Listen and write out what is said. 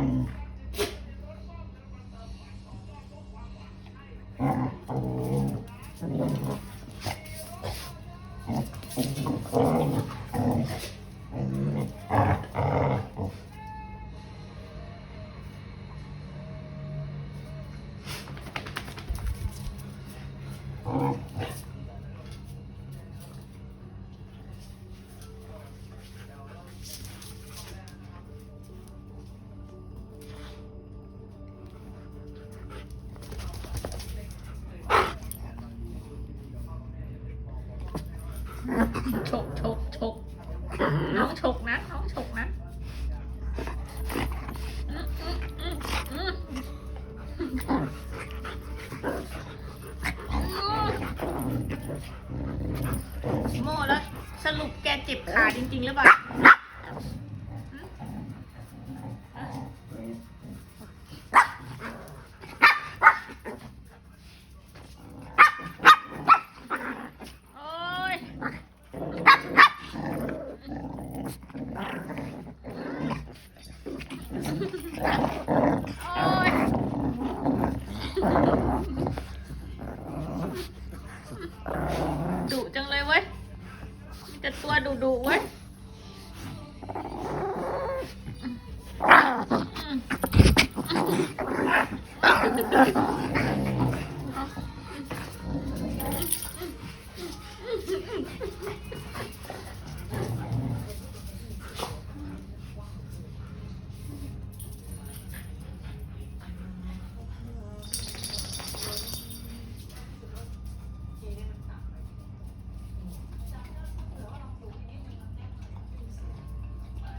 Ayan. Oh. ฉกฉกฉกน้องฉกนะน้องฉกนะมอืมอืมอืมโม่แล้วสรุปแกเจ็บขาจริง ๆ หรือเปล่า ดุจังเลยเว้ยมีแต่ตัวดุดุเว้ย